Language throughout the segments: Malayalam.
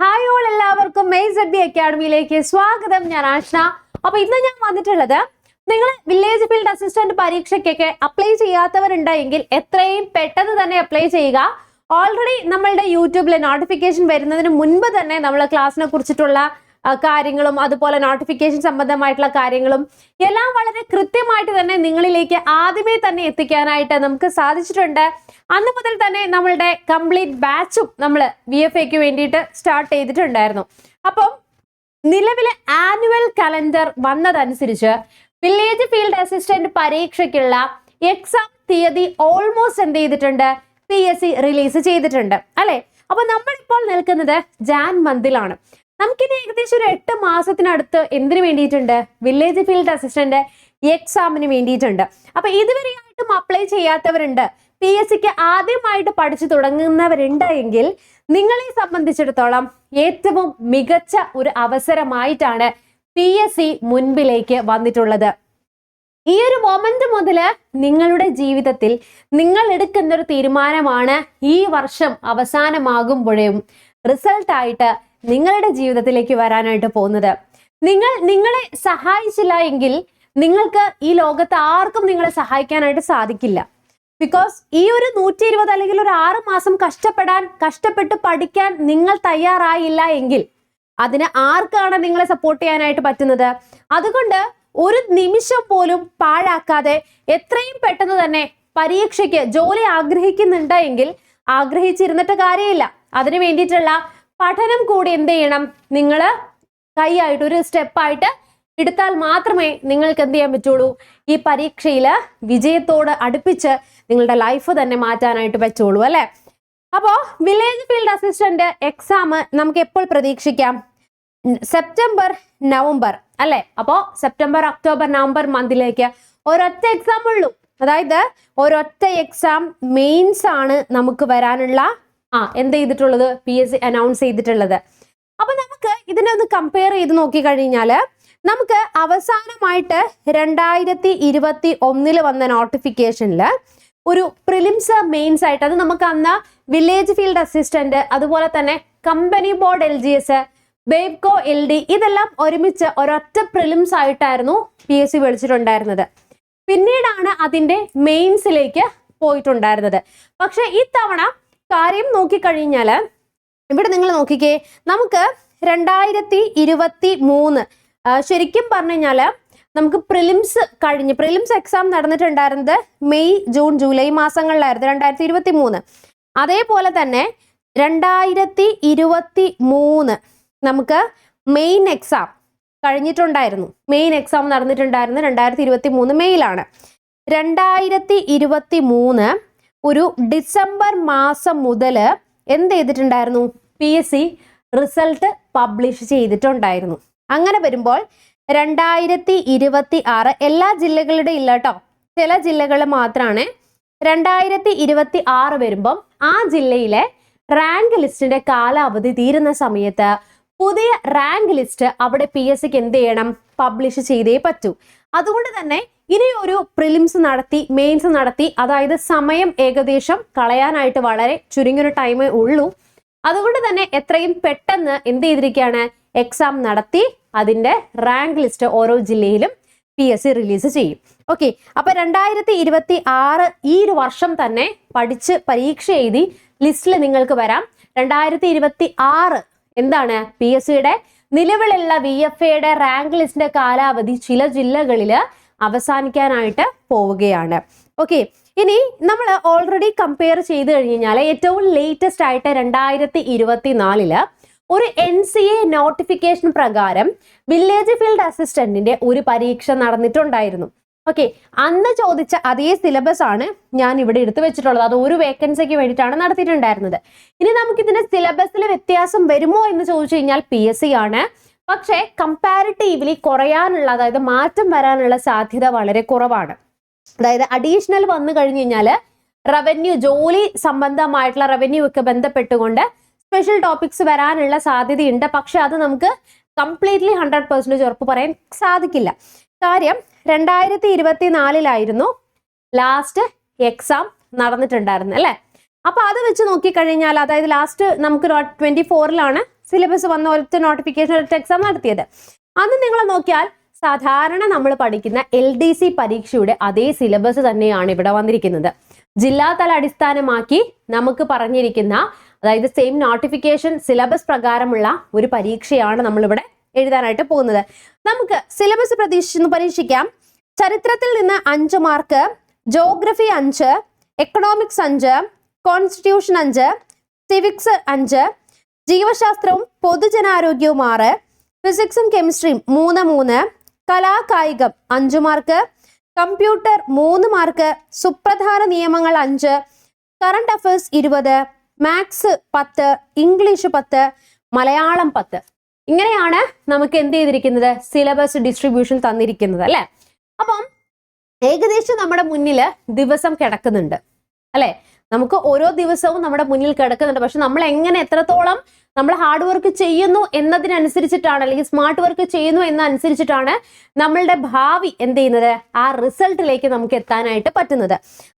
ഹായ് ഓൾ എല്ലാവർക്കും മെയ് സെഡ് ബി അക്കാഡമിയിലേക്ക് സ്വാഗതം. ഞാൻ ആഷ്ന. അപ്പൊ ഇന്ന് ഞാൻ വന്നിട്ടുള്ളത് നിങ്ങൾ വില്ലേജ് ഫീൽഡ് അസിസ്റ്റന്റ് പരീക്ഷയ്ക്കൊക്കെ അപ്ലൈ ചെയ്യാത്തവരുണ്ടെങ്കിൽ എത്രയും പെട്ടെന്ന് തന്നെ അപ്ലൈ ചെയ്യുക. ഓൾറെഡി നമ്മളുടെ യൂട്യൂബിലെ നോട്ടിഫിക്കേഷൻ വരുന്നതിന് മുൻപ് തന്നെ നമ്മൾ ക്ലാസ്സിനെ കുറിച്ചിട്ടുള്ള കാര്യങ്ങളും അതുപോലെ നോട്ടിഫിക്കേഷൻ സംബന്ധമായിട്ടുള്ള കാര്യങ്ങളും എല്ലാം വളരെ കൃത്യമായിട്ട് തന്നെ നിങ്ങളിലേക്ക് ആദ്യമേ തന്നെ എത്തിക്കാനായിട്ട് നമുക്ക് സാധിച്ചിട്ടുണ്ട്. അന്ന് മുതൽ തന്നെ നമ്മളുടെ കംപ്ലീറ്റ് ബാച്ചും നമ്മൾ വി എഫ് എക്ക് വേണ്ടിയിട്ട് സ്റ്റാർട്ട് ചെയ്തിട്ടുണ്ടായിരുന്നു. അപ്പം നിലവിലെ ആനുവൽ കലണ്ടർ വന്നതനുസരിച്ച് വില്ലേജ് ഫീൽഡ് അസിസ്റ്റന്റ് പരീക്ഷയ്ക്കുള്ള എക്സാം തീയതി ഓൾമോസ്റ്റ് എന്ത് ചെയ്തിട്ടുണ്ട്? പി എസ് സി റിലീസ് ചെയ്തിട്ടുണ്ട്. അല്ലെ? അപ്പൊ നമ്മളിപ്പോൾ നിൽക്കുന്നത് ജാൻ മന്തിലാണ് നമുക്കിനി ഏകദേശം ഒരു എട്ട് മാസത്തിനടുത്ത് എന്തിനു വേണ്ടിയിട്ടുണ്ട്? വില്ലേജ് ഫീൽഡ് അസിസ്റ്റന്റ് എക്സാമിന് വേണ്ടിയിട്ടുണ്ട്. അപ്പൊ ഇതുവരെയായിട്ടും അപ്ലൈ ചെയ്യാത്തവരുണ്ട്. പി എസ് സിക്ക് ആദ്യമായിട്ട് പഠിച്ചു തുടങ്ങുന്നവരുണ്ട് എങ്കിൽ നിങ്ങളെ സംബന്ധിച്ചിടത്തോളം ഏറ്റവും മികച്ച ഒരു അവസരമായിട്ടാണ് പി എസ് സി മുൻപിലേക്ക് വന്നിട്ടുള്ളത്. ഈ ഒരു മൊമെന്റ് മുതൽ നിങ്ങളുടെ ജീവിതത്തിൽ നിങ്ങൾ എടുക്കുന്ന ഒരു തീരുമാനമാണ് ഈ വർഷം അവസാനമാകുമ്പോഴേയും. റിസൾട്ട് ആയിട്ട് നിങ്ങളുടെ ജീവിതത്തിലേക്ക് വരാനായിട്ട് പോകുന്നത്. നിങ്ങൾ നിങ്ങളെ സഹായിച്ചില്ല എങ്കിൽ നിങ്ങൾക്ക് ഈ ലോകത്ത് ആർക്കും നിങ്ങളെ സഹായിക്കാനായിട്ട് സാധിക്കില്ല. ബിക്കോസ് ഈ ഒരു നൂറ്റി ഇരുപത് അല്ലെങ്കിൽ ഒരു ആറ് മാസം കഷ്ടപ്പെടാൻ കഷ്ടപ്പെട്ട് പഠിക്കാൻ നിങ്ങൾ തയ്യാറായില്ല എങ്കിൽ അതിന് ആർക്കാണ് നിങ്ങളെ സപ്പോർട്ട് ചെയ്യാനായിട്ട് പറ്റുന്നത്? അതുകൊണ്ട് ഒരു നിമിഷം പോലും പാഴാക്കാതെ എത്രയും പെട്ടെന്ന് തന്നെ പരീക്ഷയ്ക്ക് ജോലി ആഗ്രഹിക്കുന്നുണ്ട് എങ്കിൽ ആഗ്രഹിച്ചിരുന്നിട്ട് കാര്യമില്ല. അതിനു വേണ്ടിയിട്ടുള്ള പഠനം കൂടി എന്ത് ചെയ്യണം? നിങ്ങൾ കൈയായിട്ട് ഒരു സ്റ്റെപ്പായിട്ട് എടുത്താൽ മാത്രമേ നിങ്ങൾക്ക് എന്ത് ചെയ്യാൻ പറ്റുള്ളൂ? ഈ പരീക്ഷയിൽ വിജയത്തോട് അടുപ്പിച്ച് നിങ്ങളുടെ ലൈഫ് തന്നെ മാറ്റാനായിട്ട് പറ്റുള്ളൂ അല്ലെ? അപ്പോൾ വില്ലേജ് ഫീൽഡ് അസിസ്റ്റന്റ് എക്സാം നമുക്ക് എപ്പോൾ പ്രതീക്ഷിക്കാം? സെപ്റ്റംബർ നവംബർ അല്ലെ? അപ്പോൾ സെപ്റ്റംബർ ഒക്ടോബർ നവംബർ മന്തിലേക്ക് ഒരൊറ്റ എക്സാം ഉള്ളൂ. അതായത് ഒരൊറ്റ എക്സാം മെയിൻസ് ആണ് നമുക്ക് വരാനുള്ള ആ എന്ത് ചെയ്തിട്ടുള്ളത്? പി എസ് സി അനൗൺസ് ചെയ്തിട്ടുള്ളത്. അപ്പൊ നമുക്ക് ഇതിനെ ഒന്ന് കമ്പയർ ചെയ്ത് നോക്കി കഴിഞ്ഞാൽ നമുക്ക് അവസാനമായിട്ട് രണ്ടായിരത്തി ഇരുപത്തി ഒന്നിൽ വന്ന നോട്ടിഫിക്കേഷനിൽ ഒരു പ്രിലിംസ് മെയിൻസ് ആയിട്ട് അത് നമുക്ക് അന്ന് വില്ലേജ് ഫീൽഡ് അസിസ്റ്റന്റ് അതുപോലെ തന്നെ company board L G S Bevco L D ഇതെല്ലാം ഒരുമിച്ച് ഒരൊറ്റ പ്രിലിംസ് ആയിട്ടായിരുന്നു പി എസ് സി വിളിച്ചിട്ടുണ്ടായിരുന്നത്. പിന്നീടാണ് അതിന്റെ മെയിൻസിലേക്ക് പോയിട്ടുണ്ടായിരുന്നത്. പക്ഷെ ഇത്തവണ കാര്യം നോക്കിക്കഴിഞ്ഞാൽ ഇവിടെ നിങ്ങൾ നോക്കിക്കേ നമുക്ക് രണ്ടായിരത്തി ഇരുപത്തി മൂന്ന് ശരിക്കും പറഞ്ഞു കഴിഞ്ഞാൽ നമുക്ക് പ്രിലിംസ് കഴിഞ്ഞ് പ്രിലിംസ് എക്സാം നടന്നിട്ടുണ്ടായിരുന്നത് മെയ് ജൂൺ ജൂലൈ മാസങ്ങളിലായിരുന്നു രണ്ടായിരത്തി ഇരുപത്തി മൂന്ന് അതേപോലെ തന്നെ രണ്ടായിരത്തി ഇരുപത്തി മൂന്ന് നമുക്ക് മെയിൻ എക്സാം കഴിഞ്ഞിട്ടുണ്ടായിരുന്നു. മെയിൻ എക്സാം നടന്നിട്ടുണ്ടായിരുന്നു രണ്ടായിരത്തി ഇരുപത്തി മൂന്ന് മെയിലാണ്. രണ്ടായിരത്തി ഇരുപത്തി മൂന്ന് ഒരു ഡിസംബർ മാസം മുതൽ എന്ത് ചെയ്തിട്ടുണ്ടായിരുന്നു? P S C result publish ചെയ്തിട്ടുണ്ടായിരുന്നു. അങ്ങനെ വരുമ്പോൾ രണ്ടായിരത്തി ഇരുപത്തി ആറ് എല്ലാ ജില്ലകളുടെ ഇല്ല കേട്ടോ ചില ജില്ലകൾ മാത്രമാണ് രണ്ടായിരത്തി ഇരുപത്തി ആറ് വരുമ്പം ആ ജില്ലയിലെ റാങ്ക് ലിസ്റ്റിന്റെ കാലാവധി തീരുന്ന സമയത്ത് പുതിയ റാങ്ക് ലിസ്റ്റ് അവിടെ പി എസ് സിക്ക് എന്ത് ചെയ്യണം? പബ്ലിഷ് ചെയ്തേ പറ്റൂ. അതുകൊണ്ട് തന്നെ ഇനി ഒരു പ്രിലിംസ് നടത്തി മെയിൻസ് നടത്തി അതായത് സമയം ഏകദേശം കളയാനായിട്ട് വളരെ ചുരുങ്ങിയൊരു ടൈമേ ഉള്ളൂ. അതുകൊണ്ട് തന്നെ എത്രയും പെട്ടെന്ന് എന്ത് ചെയ്തിരിക്കുകയാണ്? എക്സാം നടത്തി അതിന്റെ റാങ്ക് ലിസ്റ്റ് ഓരോ ജില്ലയിലും പി എസ് സി റിലീസ് ചെയ്യും. ഓക്കെ അപ്പൊ രണ്ടായിരത്തി ഇരുപത്തി ആറ് ഈ ഒരു വർഷം തന്നെ പഠിച്ച് പരീക്ഷ എഴുതി ലിസ്റ്റിൽ നിങ്ങൾക്ക് വരാം. രണ്ടായിരത്തി ഇരുപത്തി ആറ് എന്താണ് പി എസ് സിയുടെ നിലവിലുള്ള വി എഫ് എയുടെ റാങ്ക് ലിസ്റ്റിന്റെ കാലാവധി ചില ജില്ലകളിൽ അവസാനിക്കാനായിട്ട് പോവുകയാണ്. ഓക്കെ ഇനി നമ്മൾ ഓൾറെഡി കമ്പയർ ചെയ്ത് കഴിഞ്ഞാൽ ഏറ്റവും ലേറ്റസ്റ്റ് ആയിട്ട് രണ്ടായിരത്തി ഇരുപത്തി നാലിൽ ഒരു എൻ സി എ നോട്ടിഫിക്കേഷൻ പ്രകാരം വില്ലേജ് ഫീൽഡ് അസിസ്റ്റന്റിന്റെ ഒരു പരീക്ഷ നടന്നിട്ടുണ്ടായിരുന്നു. ഓക്കെ അന്ന് ചോദിച്ച അതേ സിലബസ് ആണ് ഞാൻ ഇവിടെ എടുത്തു വെച്ചിട്ടുള്ളത്. അത് ഒരു വേക്കൻസിക്ക് വേണ്ടിയിട്ടാണ് നടത്തിയിട്ടുണ്ടായിരുന്നത്. ഇനി നമുക്ക് ഇതിന്റെ സിലബസിൽ വ്യത്യാസം വരുമോ എന്ന് ചോദിച്ചു കഴിഞ്ഞാൽ പി എസ് സി ആണ്. പക്ഷേ കമ്പാരിറ്റീവ്ലി കുറയാനുള്ള അതായത് മാറ്റം വരാനുള്ള സാധ്യത വളരെ കുറവാണ്. അതായത് അഡീഷണൽ വന്നു കഴിഞ്ഞു കഴിഞ്ഞാൽ റവന്യൂ ജോലി സംബന്ധമായിട്ടുള്ള റവന്യൂ ഒക്കെ ബന്ധപ്പെട്ടുകൊണ്ട് സ്പെഷ്യൽ ടോപ്പിക്സ് വരാനുള്ള സാധ്യതയുണ്ട്. പക്ഷെ അത് നമുക്ക് കംപ്ലീറ്റ്ലി ഹൺഡ്രഡ് പെർസെന്റേജ് ഉറപ്പ് പറയാൻ സാധിക്കില്ല. കാര്യം രണ്ടായിരത്തി ഇരുപത്തി നാലിലായിരുന്നു ലാസ്റ്റ് എക്സാം നടന്നിട്ടുണ്ടായിരുന്നു അല്ലേ? അപ്പൊ അത് വെച്ച് നോക്കിക്കഴിഞ്ഞാൽ അതായത് ലാസ്റ്റ് നമുക്ക് ട്വന്റി ഫോറിലാണ് സിലബസ് വന്ന ഒരൊറ്റ നോട്ടിഫിക്കേഷൻ ഒരൊറ്റ എക്സാം നടത്തിയത്. അന്ന് നിങ്ങൾ നോക്കിയാൽ സാധാരണ നമ്മൾ പഠിക്കുന്ന എൽ ഡി സി പരീക്ഷയുടെ അതേ സിലബസ് തന്നെയാണ് ഇവിടെ വന്നിരിക്കുന്നത്. ജില്ലാതല അടിസ്ഥാനമാക്കി നമുക്ക് പറഞ്ഞിരിക്കുന്ന അതായത് സെയിം നോട്ടിഫിക്കേഷൻ സിലബസ് പ്രകാരമുള്ള ഒരു പരീക്ഷയാണ് നമ്മളിവിടെ എഴുതാനായിട്ട് പോകുന്നത്. നമുക്ക് സിലബസ് പ്രതീക്ഷിച്ച് പരീക്ഷിക്കാം. ചരിത്രത്തിൽ നിന്ന് അഞ്ച് മാർക്ക് ജോഗ്രഫി അഞ്ച് എക്കണോമിക്സ് അഞ്ച് കോൺസ്റ്റിറ്റ്യൂഷൻ അഞ്ച് സിവിക്സ് അഞ്ച് ജീവശാസ്ത്രവും പൊതുജനാരോഗ്യവും ആറ് ഫിസിക്സും കെമിസ്ട്രിയും മൂന്ന് മൂന്ന് കലാകായികം അഞ്ചു മാർക്ക് കമ്പ്യൂട്ടർ മൂന്ന് മാർക്ക് സുപ്രധാന നിയമങ്ങൾ അഞ്ച് കറണ്ട് അഫയേഴ്സ് ഇരുപത് മാത്സ് പത്ത് ഇംഗ്ലീഷ് പത്ത് മലയാളം പത്ത്. ഇങ്ങനെയാണ് നമുക്ക് എന്ത് ചെയ്തിരിക്കുന്നത്? സിലബസ് ഡിസ്ട്രിബ്യൂഷൻ തന്നിരിക്കുന്നത് അല്ലെ? അപ്പം ഏകദേശം നമ്മുടെ മുന്നിൽ ദിവസം കിടക്കുന്നുണ്ട്. അല്ലെ? നമുക്ക് ഓരോ ദിവസവും നമ്മുടെ മുന്നിൽ കിടക്കുന്നുണ്ട്. പക്ഷെ നമ്മൾ എങ്ങനെ എത്രത്തോളം നമ്മൾ ഹാർഡ് വർക്ക് ചെയ്യുന്നു എന്നതിനനുസരിച്ചിട്ടാണ് അല്ലെങ്കിൽ സ്മാർട്ട് വർക്ക് ചെയ്യുന്നു എന്നനുസരിച്ചിട്ടാണ് നമ്മളുടെ ഭാവി എന്ത് ചെയ്യുന്നത്? ആ റിസൾട്ടിലേക്ക് നമുക്ക് എത്താനായിട്ട് പറ്റുന്നത്.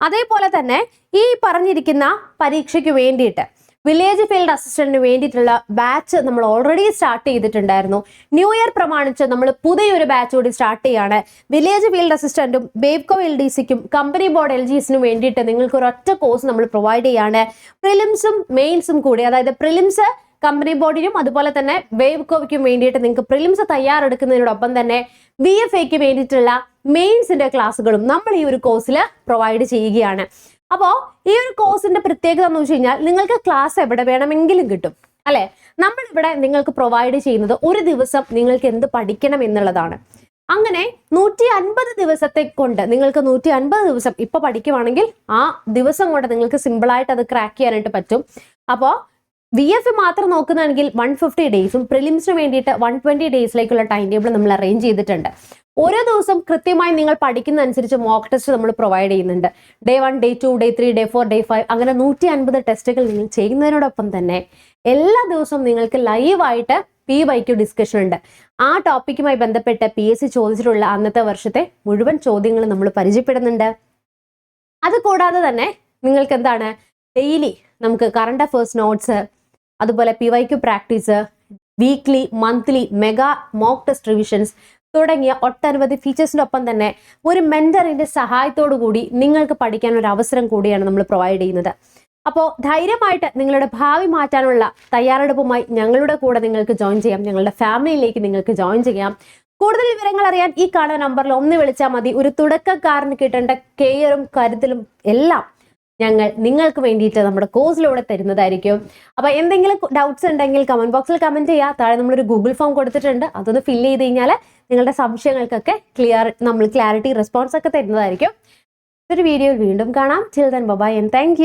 അതേപോലെ തന്നെ ഈ പറഞ്ഞിരിക്കുന്ന പരീക്ഷയ്ക്ക് വേണ്ടിയിട്ട് വില്ലേജ് ഫീൽഡ് അസിസ്റ്റന്റിന് വേണ്ടിയിട്ടുള്ള ബാച്ച് നമ്മൾ ഓൾറെഡി സ്റ്റാർട്ട് ചെയ്തിട്ടുണ്ടായിരുന്നു. ന്യൂ ഇയർ പ്രമാണിച്ച് നമ്മൾ പുതിയൊരു ബാച്ച് കൂടി സ്റ്റാർട്ട് ചെയ്യാണ്. വില്ലേജ് ഫീൽഡ് അസിസ്റ്റന്റും ബേബ്കോ എൽ ഡി സിക്കും കമ്പനി ബോർഡ് എൽ ജി എസിനും വേണ്ടിയിട്ട് നിങ്ങൾക്ക് ഒരൊറ്റ കോഴ്സ് നമ്മൾ പ്രൊവൈഡ് ചെയ്യാണ്. പ്രിലിംസും മെയിൻസും കൂടി അതായത് പ്രിലിംസ് കമ്പനി ബോർഡിനും അതുപോലെ തന്നെ വേവ്കോയ്ക്കും വേണ്ടിയിട്ട് നിങ്ങൾക്ക് പ്രിലിംസ് തയ്യാറെടുക്കുന്നതിനോടൊപ്പം തന്നെ വി എഫ് എക്ക് വേണ്ടിയിട്ടുള്ള മെയിൻസിന്റെ ക്ലാസ്സുകളും നമ്മൾ ഈ ഒരു കോഴ്സിൽ പ്രൊവൈഡ് ചെയ്യുകയാണ്. അപ്പോൾ ഈ ഒരു കോഴ്സിന്റെ പ്രത്യേകത എന്ന് വെച്ച് കഴിഞ്ഞാൽ നിങ്ങൾക്ക് ക്ലാസ് എവിടെ വേണമെങ്കിലും കിട്ടും. അല്ലെ? നമ്മളിവിടെ നിങ്ങൾക്ക് പ്രൊവൈഡ് ചെയ്യുന്നത് ഒരു ദിവസം നിങ്ങൾക്ക് എന്ത് പഠിക്കണം എന്നുള്ളതാണ്. അങ്ങനെ നൂറ്റി അൻപത് ദിവസത്തെ കൊണ്ട് നിങ്ങൾക്ക് നൂറ്റി അൻപത് ദിവസം ഇപ്പൊ പഠിക്കുവാണെങ്കിൽ ആ ദിവസം കൊണ്ട് നിങ്ങൾക്ക് സിമ്പിളായിട്ട് അത് ക്രാക്ക് ചെയ്യാനായിട്ട് പറ്റും. അപ്പോ വി എഫ് മാത്രം നോക്കുന്നതാണെങ്കിൽ വൺ ഫിഫ്റ്റി ഡേയ്സും പ്രിലിംസിന് വേണ്ടിയിട്ട് വൺ ട്വന്റി ഡേയ്സിലേക്കുള്ള ടൈം ടേബിൾ നമ്മൾ അറേഞ്ച് ചെയ്തിട്ടുണ്ട്. ഓരോ ദിവസം കൃത്യമായി നിങ്ങൾ പഠിക്കുന്ന അനുസരിച്ച് മോക്ക് ടെസ്റ്റ് നമ്മൾ പ്രൊവൈഡ് ചെയ്യുന്നുണ്ട്. Day one day two day three day four day five അങ്ങനെ നൂറ്റി അൻപത് ടെസ്റ്റുകൾ നിങ്ങൾ ചെയ്യുന്നതിനോടൊപ്പം തന്നെ എല്ലാ ദിവസവും നിങ്ങൾക്ക് ലൈവായിട്ട് പി വൈ ക്യു ഡിസ്കഷൻ ഉണ്ട്. ആ ടോപ്പിക്കുമായി ബന്ധപ്പെട്ട് പി എസ് സി ചോദിച്ചിട്ടുള്ള അന്നത്തെ വർഷത്തെ മുഴുവൻ ചോദ്യങ്ങൾ നമ്മൾ പരിചയപ്പെടുന്നുണ്ട്. അത് കൂടാതെ തന്നെ നിങ്ങൾക്ക് എന്താണ്? ഡെയിലി നമുക്ക് കറണ്ട് അഫേഴ്സ് നോട്ട്സ് അതുപോലെ P Y Q practice weekly monthly mega mock test revisions തുടങ്ങിയ ഒട്ടനവധി ഫീച്ചേഴ്സിനൊപ്പം തന്നെ ഒരു മെന്ററിന്റെ സഹായത്തോടു കൂടി നിങ്ങൾക്ക് പഠിക്കാൻ ഒരു അവസരം കൂടിയാണ് നമ്മൾ പ്രൊവൈഡ് ചെയ്യുന്നത്. അപ്പോൾ ധൈര്യമായിട്ട് നിങ്ങളുടെ ഭാവി മാറ്റാനുള്ള തയ്യാറെടുപ്പുമായി ഞങ്ങളുടെ കൂടെ നിങ്ങൾക്ക് ജോയിൻ ചെയ്യാം. ഞങ്ങളുടെ ഫാമിലിയിലേക്ക് നിങ്ങൾക്ക് ജോയിൻ ചെയ്യാം. കൂടുതൽ വിവരങ്ങൾ അറിയാൻ ഈ കാണുന്ന നമ്പറിൽ ഒന്ന് വിളിച്ചാൽ മതി. ഒരു തുടക്കക്കാരന് കിട്ടേണ്ട കെയറും കരുതലും എല്ലാം ഞങ്ങൾ നിങ്ങൾക്ക് വേണ്ടിയിട്ട് നമ്മുടെ കോഴ്സിലൂടെ തരുന്നതായിരിക്കും. അപ്പൊ എന്തെങ്കിലും ഡൗട്ട്സ് ഉണ്ടെങ്കിൽ കമന്റ് ബോക്സിൽ കമന്റ് ചെയ്യുക താഴെ നമ്മളൊരു ഗൂഗിൾ ഫോം കൊടുത്തിട്ടുണ്ട്. അതൊന്ന് ഫില്ല് ചെയ്ത് കഴിഞ്ഞാൽ നിങ്ങളുടെ സംശയങ്ങൾക്കൊക്കെ ക്ലിയർ നമ്മൾ ക്ലാരിറ്റി റെസ്പോൺസ് ഒക്കെ തരുന്നതായിരിക്കും. ഒരു വീഡിയോയിൽ വീണ്ടും കാണാം. Chill then bye and thank